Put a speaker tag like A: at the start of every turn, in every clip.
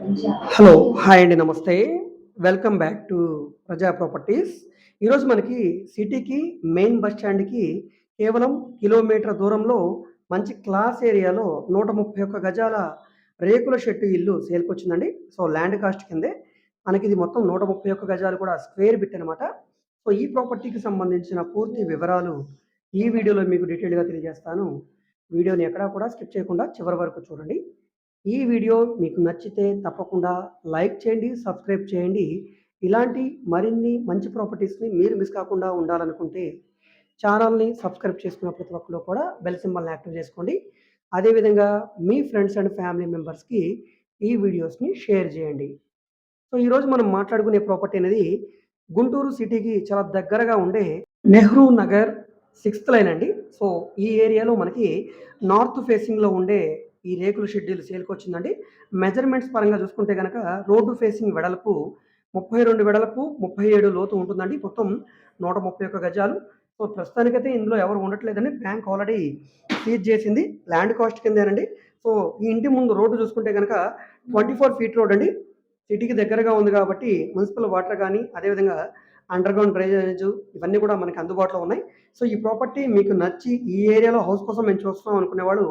A: Hello hi అండి నమస్తే. Welcome back to Praja properties ఈరోజు మనకి సిటీకి మెయిన్ బస్ స్టాండ్కి కేవలం కిలోమీటర్ దూరంలో మంచి క్లాస్ ఏరియాలో నూట ముప్పై ఒక్క గజాల రేకుల షెట్టు ఇల్లు సేల్కి వచ్చిందండి. సో ల్యాండ్ కాస్ట్ కిందే మనకి ఇది మొత్తం నూట ముప్పై ఒక్క గజాలు కూడా స్క్వేర్ బిట్ అనమాట సో ఈ ప్రాపర్టీకి సంబంధించిన పూర్తి వివరాలు ఈ వీడియోలో మీకు డీటెయిల్గా తెలియజేస్తాను. వీడియోని ఎక్కడా కూడా స్కిప్ చేయకుండా చివరి వరకు చూడండి. ఈ వీడియో మీకు నచ్చితే తప్పకుండా లైక్ చేయండి సబ్స్క్రైబ్ చేయండి. ఇలాంటి మరిన్ని మంచి ప్రాపర్టీస్ని మీరు మిస్ కాకుండా ఉండాలనుకుంటే ఛానల్ని సబ్స్క్రైబ్ చేసుకున్న ప్రతి ఒక్కరు కూడా బెల్ సింబల్ని యాక్టివ్ చేసుకోండి. అదేవిధంగా మీ ఫ్రెండ్స్ అండ్ ఫ్యామిలీ మెంబర్స్కి ఈ వీడియోస్ని షేర్ చేయండి. సో ఈరోజు మనం మాట్లాడుకునే ప్రాపర్టీ అనేది గుంటూరు సిటీకి చాలా దగ్గరగా ఉండే నెహ్రూ నగర్ సిక్స్త్ లైన్ అండి. సో ఈ ఏరియాలో మనకి నార్త్ ఫేసింగ్లో ఉండే ఈ రేకుల షెడ్యూల్ సేల్కి వచ్చిందండి. మెజర్మెంట్స్ పరంగా చూసుకుంటే కనుక రోడ్డు ఫేసింగ్ వెడల్పు ముప్పై రెండు వెడల్పు ముప్పై ఏడు లోతు ఉంటుందండి. మొత్తం నూట ముప్పై ఒక్క గజాలు. సో ప్రస్తుతానికైతే ఇందులో ఎవరు ఉండట్లేదండి. బ్యాంక్ ఆల్రెడీ సీజ్ చేసింది. ల్యాండ్ కాస్ట్ కిందేనండి. సో ఈ ఇంటి ముందు రోడ్డు చూసుకుంటే కనుక ట్వంటీ ఫోర్ ఫీట్ రోడ్ అండి. సిటీకి దగ్గరగా ఉంది కాబట్టి మున్సిపల్ వాటర్ కానీ అదేవిధంగా అండర్ గ్రౌండ్ డ్రైనేజ్ ఇవన్నీ కూడా మనకి అందుబాటులో ఉన్నాయి. సో ఈ ప్రాపర్టీ మీకు నచ్చి ఈ ఏరియాలో హౌస్ కోసం మేము చూస్తున్నాం అనుకునేవాడు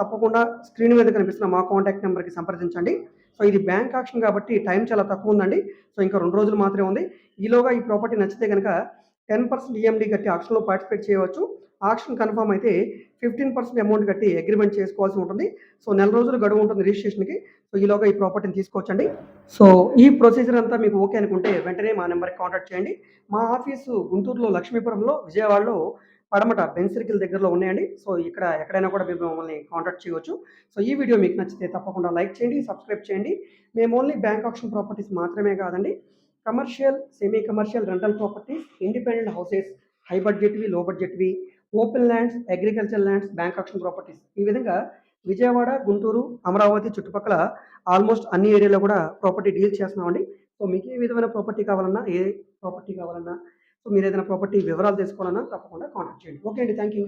A: తప్పకుండా స్క్రీన్ మీద కనిపిస్తున్న మా కాంటాక్ట్ నెంబర్కి సంప్రదించండి. సో ఇది బ్యాంక్ ఆప్షన్ కాబట్టి టైం చాలా తక్కువ ఉందండి. సో ఇంకా రెండు రోజులు మాత్రమే ఉంది. ఈలోగా ఈ ప్రాపర్టీ నచ్చితే కనుక టెన్ పర్సెంట్ ఈఎండి కట్టి ఆక్షన్లో పార్టిసిపేట్ చేయవచ్చు. ఆక్షన్ కన్ఫర్మ్ అయితే ఫిఫ్టీన్ పర్సెంట్ అమౌంట్ కట్టి అగ్రిమెంట్ చేసుకోవాల్సి ఉంటుంది. సో నెల రోజులు గడువు ఉంటుంది రిజిస్ట్రేషన్కి సో ఈలోగా ఈ ప్రాపర్టీని తీసుకోవచ్చండి. సో ఈ ప్రొసీజర్ అంతా మీకు ఓకే అనుకుంటే వెంటనే మా నెంబర్కి కాంటాక్ట్ చేయండి. మా ఆఫీసు గుంటూరులో లక్ష్మీపురంలో విజయవాడలో పడమట బెన్ సర్కిల్ దగ్గరలో ఉన్నాయండి. సో ఇక్కడ ఎక్కడైనా కూడా మీరు మమ్మల్ని కాంటాక్ట్ చేయవచ్చు సో ఈ వీడియో మీకు నచ్చితే తప్పకుండా లైక్ చేయండి సబ్స్క్రైబ్ చేయండి. మేము ఓన్లీ బ్యాంక్ ఆప్షన్ ప్రాపర్టీస్ మాత్రమే కాదండి. Commercial semi commercial rental properties independent houses high బడ్జెట్వి low బడ్జెట్వి open lands agriculture lands bank option properties ఈ విధంగా విజయవాడ గుంటూరు అమరావతి చుట్టుపక్కల ఆల్మోస్ట్ అన్ని ఏరియాలో కూడా ప్రాపర్టీ డీల్ చేస్తున్నామండి. సో మీకు ఏ విధమైన ప్రాపర్టీ కావాలన్నా ఏ ప్రాపర్టీ కావాలన్నా సో మీరు ఏదైనా ప్రాపర్టీ వివరాలు తెలుసుకోవాలన్నా తప్పకుండా కాంటాక్ట్ చేయండి. ఓకే అండి థ్యాంక్ యూ